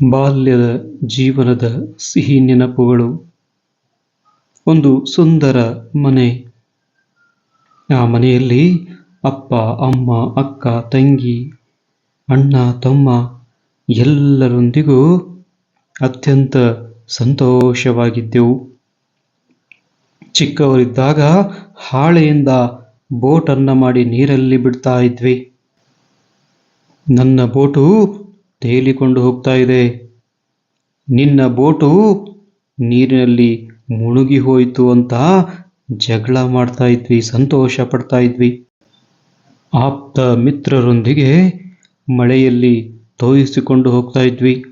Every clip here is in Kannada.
ಬಾಲ್ಯದ ಜೀವನದ ಸಿಹಿ ನೆನಪುಗಳು. ಒಂದು ಸುಂದರ ಮನೆ. ಆ ಮನೆಯಲ್ಲಿ ಅಪ್ಪ, ಅಮ್ಮ, ಅಕ್ಕ, ತಂಗಿ, ಅಣ್ಣ, ತಮ್ಮ ಎಲ್ಲರೊಂದಿಗೂ ಅತ್ಯಂತ ಸಂತೋಷವಾಗಿದ್ದೆವು. ಚಿಕ್ಕವರಿದ್ದಾಗ ಹಾಳೆಯಿಂದ ಬೋಟನ್ನು ಮಾಡಿ ನೀರಲ್ಲಿ ಬಿಡ್ತಾ ಇದ್ವಿ. ನನ್ನ ಬೋಟು ತೇಲಿಕೊಂಡು ಹೋಗ್ತಾ ಇದೆ. ನಿನ್ನ ಬೋಟು ನೀರಿನಲ್ಲಿ ಮುಳುಗಿ ಹೋಯಿತು ಅಂತ ಜಗಳ ಮಾಡ್ತಾ ಇದ್ವಿ, ಸಂತೋಷ ಪಡ್ತಾ ಇದ್ವಿ. ಆಪ್ತ ಮಿತ್ರರೊಂದಿಗೆ ಮಳೆಯಲ್ಲಿ ತೋಯಿಸಿಕೊಂಡು ಹೋಗ್ತಾ ಇದ್ವಿ.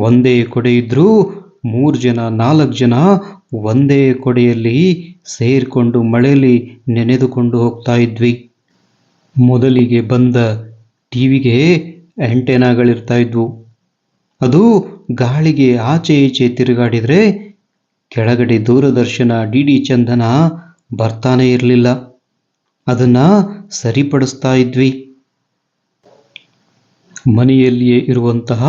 ಒಂದೇ ಕೊಡೆ ಇದ್ರೂ ಮೂರು ಜನ, ನಾಲ್ಕು ಜನ ಒಂದೇ ಕೊಡೆಯಲ್ಲಿ ಸೇರಿಕೊಂಡು ಮಳೆಯಲ್ಲಿ ನೆನೆದುಕೊಂಡು ಹೋಗ್ತಾ ಇದ್ವಿ. ಮೊದಲಿಗೆ ಬಂದ ಟಿವಿಗೆ ಆಂಟೆನಾಗಳಿರ್ತಾ ಇದ್ವು. ಅದು ಗಾಳಿಗೆ ಆಚೆ ಈಚೆ ತಿರುಗಾಡಿದರೆ ಕೆಳಗಡೆ ದೂರದರ್ಶನ ಡಿ ಡಿ ಚಂದನ ಬರ್ತಾನೆ ಇರಲಿಲ್ಲ. ಅದನ್ನು ಸರಿಪಡಿಸ್ತಾ ಇದ್ವಿ. ಮನೆಯಲ್ಲಿಯೇ ಇರುವಂತಹ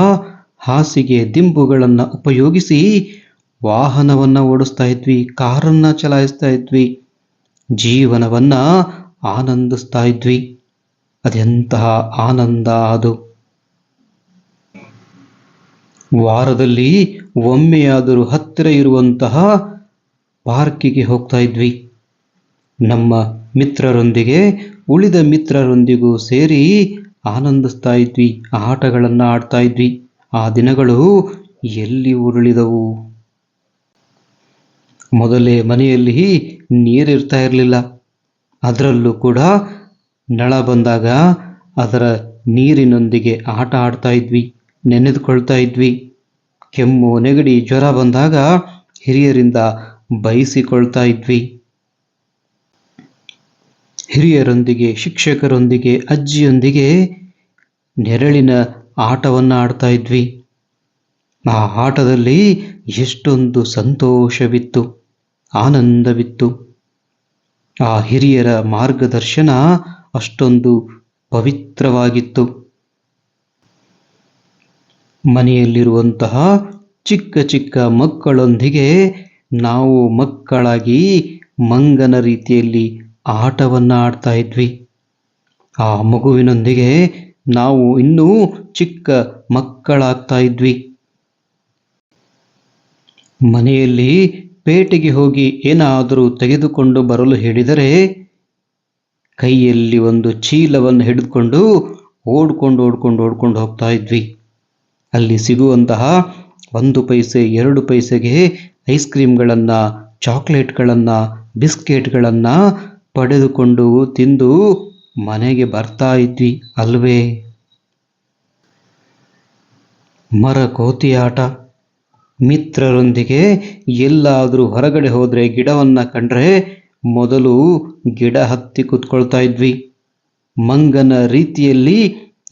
ಹಾಸಿಗೆ ದಿಂಬುಗಳನ್ನು ಉಪಯೋಗಿಸಿ ವಾಹನವನ್ನು ಓಡಿಸ್ತಾ ಇದ್ವಿ, ಕಾರನ್ನು ಚಲಾಯಿಸ್ತಾ ಇದ್ವಿ, ಜೀವನವನ್ನು ಆನಂದಿಸ್ತಾ ಇದ್ವಿ. ಅದೆಂತಹ ಆನಂದ ಅದು. ವಾರದಲ್ಲಿ ಒಮ್ಮೆಯಾದರೂ ಹತ್ತಿರ ಇರುವಂತಹ ಪಾರ್ಕಿಗೆ ಹೋಗ್ತಾ ಇದ್ವಿ. ನಮ್ಮ ಮಿತ್ರರೊಂದಿಗೆ, ಉಳಿದ ಮಿತ್ರರೊಂದಿಗೂ ಸೇರಿ ಆನಂದಿಸ್ತಾ ಇದ್ವಿ, ಆಟಗಳನ್ನು ಆಡ್ತಾ ಇದ್ವಿ. ಆ ದಿನಗಳು ಎಲ್ಲಿ ಉರುಳಿದವು? ಮೊದಲೇ ಮನೆಯಲ್ಲಿ ನೀರಿರ್ತಾ ಇರಲಿಲ್ಲ. ಅದರಲ್ಲೂ ಕೂಡ ನಳ ಬಂದಾಗ ಅದರ ನೀರಿನೊಂದಿಗೆ ಆಟ ಆಡ್ತಾ ಇದ್ವಿ. ನೆನೆದುಕೊಳ್ತಾ ಇದ್ವಿ. ಕೆಮ್ಮು, ನೆಗಡಿ, ಜ್ವರ ಬಂದಾಗ ಹಿರಿಯರಿಂದ ಬಯಸಿಕೊಳ್ತಾ ಇದ್ವಿ. ಹಿರಿಯರೊಂದಿಗೆ, ಶಿಕ್ಷಕರೊಂದಿಗೆ, ಅಜ್ಜಿಯೊಂದಿಗೆ ನೆರಳಿನ ಆಟವನ್ನು ಆಡ್ತಾ ಇದ್ವಿ. ಆ ಆಟದಲ್ಲಿ ಎಷ್ಟೊಂದು ಸಂತೋಷವಿತ್ತು, ಆನಂದವಿತ್ತು. ಆ ಹಿರಿಯರ ಮಾರ್ಗದರ್ಶನ ಅಷ್ಟೊಂದು ಪವಿತ್ರವಾಗಿತ್ತು. ಮನೆಯಲ್ಲಿರುವಂತಹ ಚಿಕ್ಕ ಚಿಕ್ಕ ಮಕ್ಕಳೊಂದಿಗೆ ನಾವು ಮಕ್ಕಳಾಗಿ ಮಂಗನ ರೀತಿಯಲ್ಲಿ ಆಟವನ್ನು ಆಡ್ತಾ ಇದ್ವಿ. ಆ ಮಗುವಿನೊಂದಿಗೆ ನಾವು ಇನ್ನೂ ಚಿಕ್ಕ ಮಕ್ಕಳಾಗ್ತಾ ಇದ್ವಿ. ಮನೆಯಲ್ಲಿ ಪೇಟೆಗೆ ಹೋಗಿ ಏನಾದರೂ ತೆಗೆದುಕೊಂಡು ಬರಲು ಹೇಳಿದರೆ ಕೈಯಲ್ಲಿ ಒಂದು ಚೀಲವನ್ನು ಹಿಡಿದುಕೊಂಡು ಓಡ್ಕೊಂಡು ಓಡ್ಕೊಂಡು ಓಡ್ಕೊಂಡು ಹೋಗ್ತಾ ಇದ್ವಿ. ಅಲ್ಲಿ ಸಿಗುವಂತಹ ಒಂದು ಪೈಸೆ, ಎರಡು ಪೈಸೆಗೆ ಐಸ್ ಕ್ರೀಮ್ಗಳನ್ನು ಚಾಕ್ಲೇಟ್ಗಳನ್ನು ಬಿಸ್ಕೆಟ್ಗಳನ್ನು ಪಡೆದುಕೊಂಡು ತಿಂದು ಮನೆಗೆ ಬರ್ತಾ ಇದ್ವಿ ಅಲ್ವೇ. ಮರ ಕೋತಿ ಆಟ ಮಿತ್ರರೊಂದಿಗೆ ಎಲ್ಲಾದರೂ ಹೊರಗಡೆ ಹೋದರೆ ಗಿಡವನ್ನ ಕಂಡ್ರೆ ಮೊದಲು ಗಿಡ ಹತ್ತಿ ಕೂತ್ಕೊಳ್ತಾ ಇದ್ವಿ. ಮಂಗನ ರೀತಿಯಲ್ಲಿ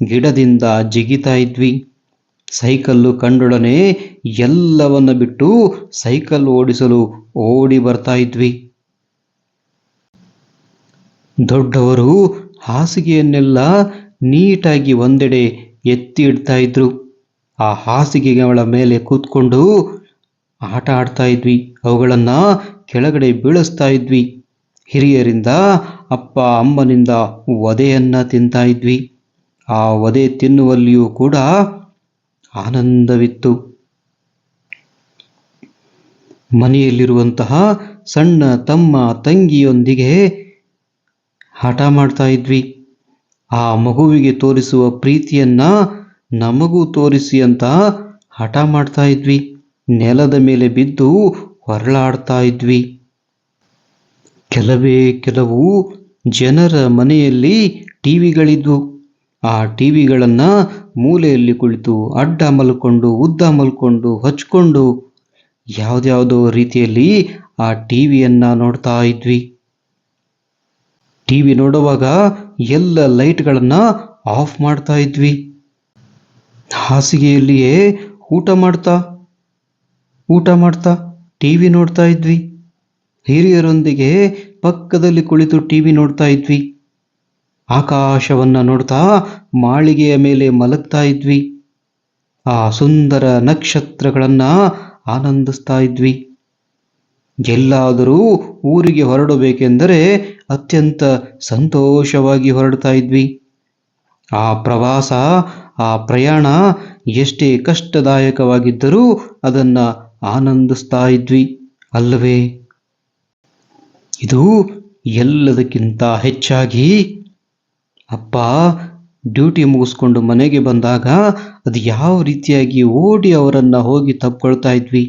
ಗಿಡದಿಂದ ಜಿಗಿತಾ ಇದ್ವಿ. ಸೈಕಲ್ಲು ಕಂಡೊಡನೆ ಎಲ್ಲವನ್ನು ಬಿಟ್ಟು ಸೈಕಲ್ ಓಡಿಸಲು ಓಡಿ ಬರ್ತಾ ಇದ್ವಿ. ದೊಡ್ಡವರು ಹಾಸಿಗೆಯನ್ನೆಲ್ಲ ನೀಟಾಗಿ ಒಂದೆಡೆ ಎತ್ತಿ ಇಡ್ತಾ ಇದ್ರು. ಆ ಹಾಸಿಗೆಗಳ ಮೇಲೆ ಕೂತ್ಕೊಂಡು ಆಟ ಆಡ್ತಾ ಇದ್ವಿ. ಅವುಗಳನ್ನು ಕೆಳಗಡೆ ಬೀಳಿಸ್ತಾ ಇದ್ವಿ. ಹಿರಿಯರಿಂದ ಅಪ್ಪ ಅಮ್ಮನಿಂದ ವಧೆಯನ್ನ ತಿಂತಾ ಇದ್ವಿ. ಆ ಒದೆ ತಿನ್ನುವಲ್ಲಿಯೂ ಕೂಡ ಆನಂದವಿತ್ತು. ಮನೆಯಲ್ಲಿರುವಂತಹ ಸಣ್ಣ ತಮ್ಮ ತಂಗಿಯೊಂದಿಗೆ ಹಠ ಮಾಡ್ತಾ ಇದ್ವಿ. ಆ ಮಗುವಿಗೆ ತೋರಿಸುವ ಪ್ರೀತಿಯನ್ನ ನಮಗೂ ತೋರಿಸಿ ಅಂತ ಹಠ ಮಾಡ್ತಾ ಇದ್ವಿ. ನೆಲದ ಮೇಲೆ ಬಿದ್ದು ಹೊರಳಾಡ್ತಾ ಇದ್ವಿ. ಕೆಲವೇ ಕೆಲವು ಜನರ ಮನೆಯಲ್ಲಿ ಟಿವಿಗಳಿದ್ವು. ಆ ಟಿವಿಗಳನ್ನು ಮೂಲೆಯಲ್ಲಿ ಕುಳಿತು ಅಡ್ಡ ಮಲ್ಕೊಂಡು ಉದ್ದ ಮಲ್ಕೊಂಡು ಹಚ್ಕೊಂಡು ಯಾವುದ್ಯಾವುದೋ ರೀತಿಯಲ್ಲಿ ಆ ಟಿ ವಿಯನ್ನು ನೋಡ್ತಾ ಇದ್ವಿ. ಟಿವಿ ನೋಡುವಾಗ ಎಲ್ಲ ಲೈಟ್ಗಳನ್ನು ಆಫ್ ಮಾಡ್ತಾ ಇದ್ವಿ. ಹಾಸಿಗೆಯಲ್ಲಿಯೇ ಊಟ ಮಾಡ್ತಾ ಊಟ ಮಾಡ್ತಾ ಟಿವಿ ನೋಡ್ತಾ ಇದ್ವಿ. ಹಿರಿಯರೊಂದಿಗೆ ಪಕ್ಕದಲ್ಲಿ ಕುಳಿತು ಟಿವಿ ನೋಡ್ತಾ ಇದ್ವಿ. ಆಕಾಶವನ್ನ ನೋಡ್ತಾ ಮಾಳಿಗೆಯ ಮೇಲೆ ಮಲಗ್ತಾ ಇದ್ವಿ. ಆ ಸುಂದರ ನಕ್ಷತ್ರಗಳನ್ನ ಆನಂದಿಸ್ತಾ ಇದ್ವಿ. ಎಲ್ಲಾದರೂ ಊರಿಗೆ ಹೊರಡಬೇಕೆಂದರೆ ಅತ್ಯಂತ ಸಂತೋಷವಾಗಿ ಹೊರಡ್ತಾ ಇದ್ವಿ. ಆ ಪ್ರವಾಸ, ಆ ಪ್ರಯಾಣ ಎಷ್ಟೇ ಕಷ್ಟದಾಯಕವಾಗಿದ್ದರೂ ಅದನ್ನ ಆನಂದಿಸ್ತಾ ಇದ್ವಿ ಅಲ್ಲವೇ? ಇದು ಎಲ್ಲದಕ್ಕಿಂತ ಹೆಚ್ಚಾಗಿ ಅಪ್ಪ, ಡ್ಯೂಟಿ ಮುಗಿಸ್ಕೊಂಡು ಮನೆಗೆ ಬಂದಾಗ ಅದು ಯಾವ ರೀತಿಯಾಗಿ ಓಡಿ ಅವರನ್ನು ಹೋಗಿ ತಪ್ಕೊಳ್ತಾ ಇದ್ವಿ.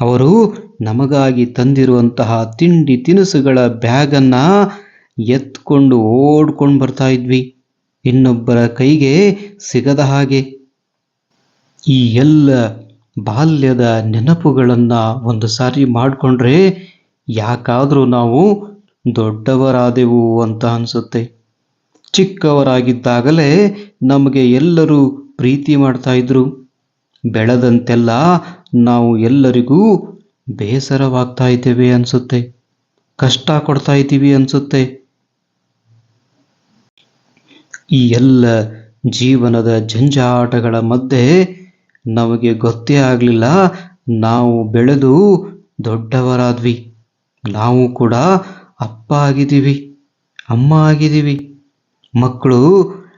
ಅವರು ನಮಗಾಗಿ ತಂದಿರುವಂತಹ ತಿಂಡಿ ತಿನಿಸುಗಳ ಬ್ಯಾಗನ್ನು ಎತ್ಕೊಂಡು ಓಡ್ಕೊಂಡು ಬರ್ತಾ ಇದ್ವಿ. ಇನ್ನೊಬ್ಬರ ಕೈಗೆ ಸಿಗದ ಹಾಗೆ. ಈ ಎಲ್ಲ ಬಾಲ್ಯದ ನೆನಪುಗಳನ್ನು ಒಂದು ಸಾರಿ ಮಾಡಿಕೊಂಡ್ರೆ ಯಾಕಾದರೂ ನಾವು ದೊಡ್ಡವರಾದೆವು ಅಂತ ಅನಿಸುತ್ತೆ. ಚಿಕ್ಕವರಾಗಿದ್ದಾಗಲೇ ನಮಗೆ ಎಲ್ಲರೂ ಪ್ರೀತಿ ಮಾಡ್ತಾ ಇದ್ರು. ಬೆಳೆದಂತೆಲ್ಲ ನಾವು ಎಲ್ಲರಿಗೂ ಬೇಸರವಾಗ್ತಾ ಇದ್ದೇವೆ ಅನಿಸುತ್ತೆ. ಕಷ್ಟ ಕೊಡ್ತಾ ಇದ್ದೀವಿ ಅನಿಸುತ್ತೆ. ಈ ಎಲ್ಲ ಜೀವನದ ಜಂಜಾಟಗಳ ಮಧ್ಯೆ ನಮಗೆ ಗೊತ್ತೇ ಆಗಲಿಲ್ಲ, ನಾವು ಬೆಳೆದು ದೊಡ್ಡವರಾದ್ವಿ. ನಾವು ಕೂಡ ಅಪ್ಪ ಆಗಿದ್ದೀವಿ, ಅಮ್ಮ ಆಗಿದ್ದೀವಿ. ಮಕ್ಕಳು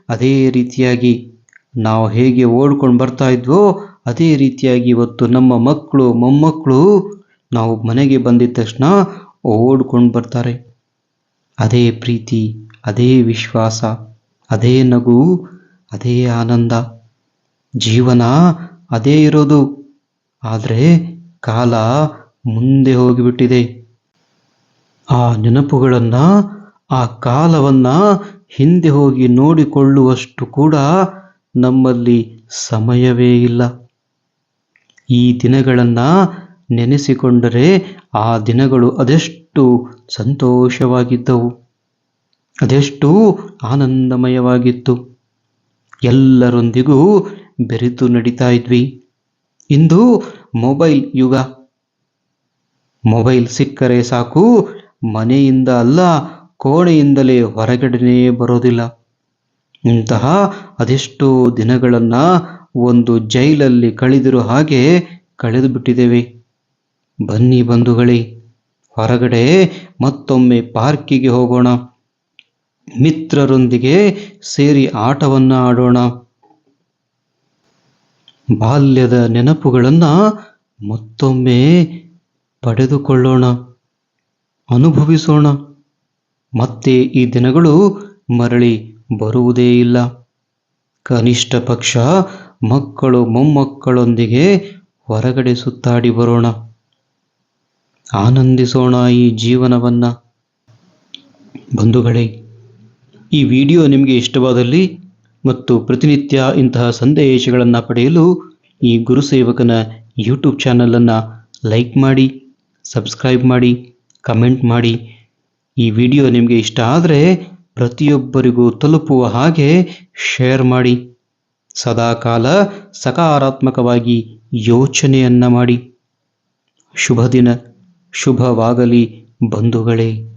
ಅದೇ ರೀತಿಯಾಗಿ ನಾವು ಹೇಗೆ ಓಡ್ಕೊಂಡು ಬರ್ತಾ ಇದ್ವೋ ಅದೇ ರೀತಿಯಾಗಿ ಇವತ್ತು ನಮ್ಮ ಮಕ್ಕಳು, ಮೊಮ್ಮಕ್ಕಳು ನಾವು ಮನೆಗೆ ಬಂದಿದ್ದ ತಕ್ಷಣ ಓಡ್ಕೊಂಡು ಬರ್ತಾರೆ. ಅದೇ ಪ್ರೀತಿ, ಅದೇ ವಿಶ್ವಾಸ, ಅದೇ ನಗು, ಅದೇ ಆನಂದ. ಜೀವನ ಅದೇ ಇರೋದು. ಆದರೆ ಕಾಲ ಮುಂದೆ ಹೋಗಿಬಿಟ್ಟಿದೆ. ಆ ನೆನಪುಗಳನ್ನ ಆ ಕಾಲವನ್ನ ಹಿಂದೆ ಹೋಗಿ ನೋಡಿಕೊಳ್ಳುವಷ್ಟು ಕೂಡ ನಮ್ಮಲ್ಲಿ ಸಮಯವೇ ಇಲ್ಲ. ಈ ದಿನಗಳನ್ನ ನೆನೆಸಿಕೊಂಡರೆ ಆ ದಿನಗಳು ಅದೆಷ್ಟು ಸಂತೋಷವಾಗಿದ್ದವು, ಅದೆಷ್ಟು ಆನಂದಮಯವಾಗಿತ್ತು. ಎಲ್ಲರೊಂದಿಗೂ ಬೆರೆತು ನಡೀತಾ ಇದ್ವಿ. ಇಂದು ಮೊಬೈಲ್ ಯುಗ. ಮೊಬೈಲ್ ಸಿಕ್ಕರೆ ಸಾಕು, ಮನೆಯಿಂದ ಅಲ್ಲ ಕೋಣೆಯಿಂದಲೇ ಹೊರಗಡೆನೇ ಬರೋದಿಲ್ಲ. ಇಂತಹ ಅದೆಷ್ಟೋ ದಿನಗಳನ್ನ ಒಂದು ಜೈಲಲ್ಲಿ ಕಳೆದಿರೋ ಹಾಗೆ ಕಳೆದು ಬಿಟ್ಟಿದ್ದೇವೆ ಬನ್ನಿ ಬಂಧುಗಳೇ, ಹೊರಗಡೆ ಮತ್ತೊಮ್ಮೆ ಪಾರ್ಕಿಗೆ ಹೋಗೋಣ. ಮಿತ್ರರೊಂದಿಗೆ ಸೇರಿ ಆಟವನ್ನ ಆಡೋಣ ಬಾಲ್ಯದ ನೆನಪುಗಳನ್ನ ಮತ್ತೊಮ್ಮೆ ಪಡೆದುಕೊಳ್ಳೋಣ, ಅನುಭವಿಸೋಣ. ಮತ್ತೆ ಈ ದಿನಗಳು ಮರಳಿ ಬರುವುದೇ ಇಲ್ಲ. ಕನಿಷ್ಠ ಪಕ್ಷ ಮಕ್ಕಳು ಮೊಮ್ಮಕ್ಕಳೊಂದಿಗೆ ಹೊರಗಡೆ ಸುತ್ತಾಡಿ ಬರೋಣ. ಆನಂದಿಸೋಣ ಈ ಜೀವನವನ್ನ. ಬಂಧುಗಳೇ, ಈ ವಿಡಿಯೋ ನಿಮಗೆ ಇಷ್ಟವಾದಲ್ಲಿ ಮತ್ತು ಪ್ರತಿನಿತ್ಯ ಇಂತಹ ಸಂದೇಶಗಳನ್ನು ಪಡೆಯಲು ಈ ಗುರುಸೇವಕನ ಯೂಟ್ಯೂಬ್ ಚಾನಲನ್ನು ಲೈಕ್ ಮಾಡಿ, ಸಬ್ಸ್ಕ್ರೈಬ್ ಮಾಡಿ, ಕಮೆಂಟ್ ಮಾಡಿ ಈ ವಿಡಿಯೋ ನಿಮಗೆ ಇಷ್ಟ ಆದರೆ ಪ್ರತಿಯೊಬ್ಬರಿಗೂ ತಲುಪುವ ಹಾಗೆ ಶೇರ್ ಮಾಡಿ. ಸದಾಕಾಲ ಸಕಾರಾತ್ಮಕವಾಗಿ ಯೋಚನೆಯನ್ನ ಮಾಡಿ. ಶುಭ ದಿನ ಶುಭವಾಗಲಿ, ಬಂಧುಗಳೇ.